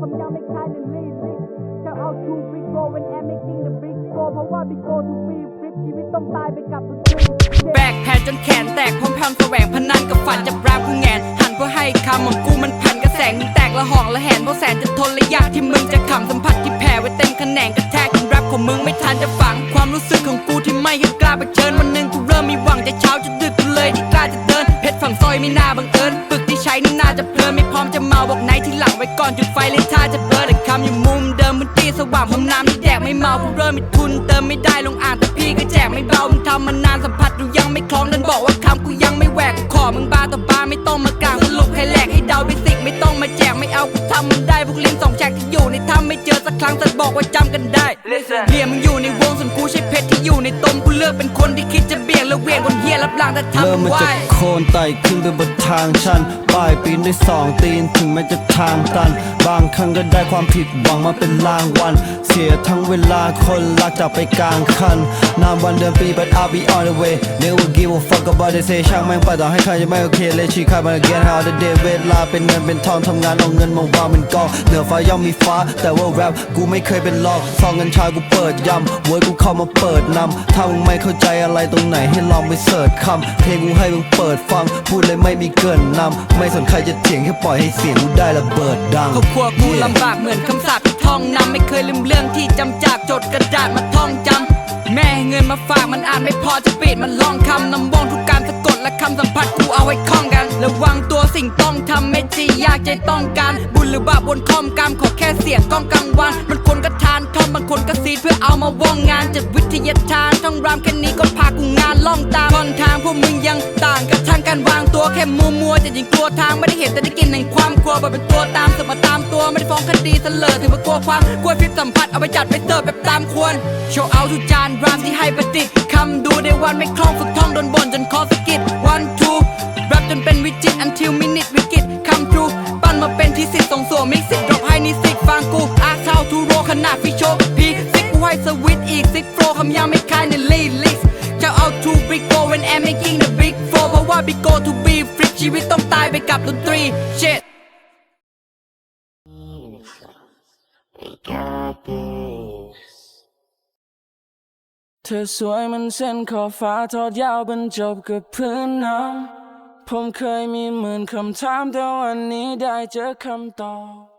flow คำยังไม่คล้ายในลีลิจะเอา two big roll when I'm making the big flow เพราะว่า big go to be flip ชีวิตต้องตายไปกับดนตรีแบกแผนจนแขนแตกพร้อมพำแสวงพนันกับฝันจะแรปกูแงนหันเพื่อให้คำของกูมันพันกระแสงมึงแตกละหองละแหนเพราะแสนจะทนระยะที่มึงจะขำสัมผัสที่แผ่ไว้เต็มคะแนนกระแทกถึงแรปของมึงไม่ทันจะฝังความรู้สึกของกูที่ไม่เคยกล้าไปเชิญวันหนึ่งกูเริ่มมีหวังจะเช้าจะดึกกูเลยที่กล้าจะเดิน ฝั่งซอยไม่น่าบังเอิญปึกที่ใช้นี่น่าจะเพลินไม่พร้อมจะเมาบอกไหนที่หลังไว้ก่อนจุดไฟเลยท่าจะเบิร์แต่คำอยู่มุมเดิมมันตีสว่างพร้อมน้ำที่แดกไม่เมากูเริ่มมีทุนเติมไม่ได้ลงอ่างแต่พี่ก็แจกไม่เบามึงทำมานานสัมผัสดูยังไม่คล้องดันบอกว่าคำกูยังไม่แหวกขอมึงบาต่อบาไม่ต้องมากลางสรุปให้แหลกให้เดาเบสิไม่ต้องมาแจกไม่เอากูทำมันได้พวกลิ้นสองแฉกที่อยู่ในถ้ำไม่เจอสักครั้งแต่บอกว่าจำกันได้เรียมึงอยู่ในวงส่วนกูใช่เพชรที่อยู่ในตมกูเลือกเป็นคนที่คิด เฮียรับหลังแต่ทำเริ่มมันมาจากโคนไต่ขึ้นไปบนทางชันป้ายปีนด้วยสองตีนถึงแม้จะทางตัน บางครั้งก็ได้ความผิดหวังมาเป็นรางวัล เสียทั้งเวลาคนรักจากไปกลางคัน นามวันเดือนปี but I'll be on the way never give a fuck about they say ช่างแม่งไปต่อให้ใครจะไม่โอเคเลยชี้ใครมา get how the day เวลาเป็นเงินเป็นทองทำงานเอาเงินมาวางเป็นกองเหนือฟ้าย่อมมีฟ้า แต่ว่าแรปกูไม่เคยเป็นลอกซองเงินชายกูเปิดยำเว้ยกูเข้ามาเปิดนำถ้ามึงไม่เข้าใจอะไรตรงไหนให้ลองไปเสิร์ชคำเพลงกูให้มึงเปิดฟัง พูดเลยไม่มีเกินนำไม่สนใครจะเถียงแค่ปล่อยให้เสียงกูได้ระเบิดดังครอบครัวกูลำบากเหมือนคำสาปที่ท่องนำไม่เคยลืมเรื่องที่จำจากจดกระดาษมาท่องจำแม่ให้เงินมาฝากมันอ่านไม่พอจะปิดมันลองคำนำวงทุก และคำสัมผัสกูเอาไว้คล้องกัน ระวังตัวสิ่งต้องทำไม่จียากใจต้องการบุญหรือบาปบนคอมกรรมขอแค่เสียงกล้องกลางวันมันคนก็ทานทอมบางคนก็ซีดเพื่อเอามาว่องงานจัดวิทยาทานท่องรามแค่นี้ก็พากูงานล่องตามค่อนทางพวกมึงยังต่างกับทางการวางตัวแค่มัวมัวจะยิงกลัวทางไม่ได้เห็นแต่ได้กิน แห่งความกลัวบบเป็นตัวตามสืบมาตามตัวไม่ได้ฟ้องคดีเสลอถึงมากลัวความกลัวฟิปสัมผัสเอาไปจัดไปเสิร์ฟแบบตามควรโชว์เอาทุกจานรามที่ให้ประดิษฐ์คำดูในวันไม่คล่องฝึกท่องโดนบ่นจนคอสะกิด one two แรปจนเป็นวิจิต until minute วิกฤตคำ true ปั้นมาเป็นที่สิทธิ์ส่งส่วมิกซิตดรอปให้นิสิตฟังกูอาเท่าทูโรขนาดฟิโชพีซิกกูให้สวิตอีกซิกโฟรคำยังไม่คายในลีลิสจะเอา two big go when I'm making the big four เพราะว่า big go to be flip ชีวิตต้องตายไปกับดนตรี shit เธอสวยเหมันเส้นขอบฟ้าทอดยาวบรรจบกับพื้นน้ำผมเคยมีหมื่นคำถามแต่วันนี้ได้เจอคำตอบ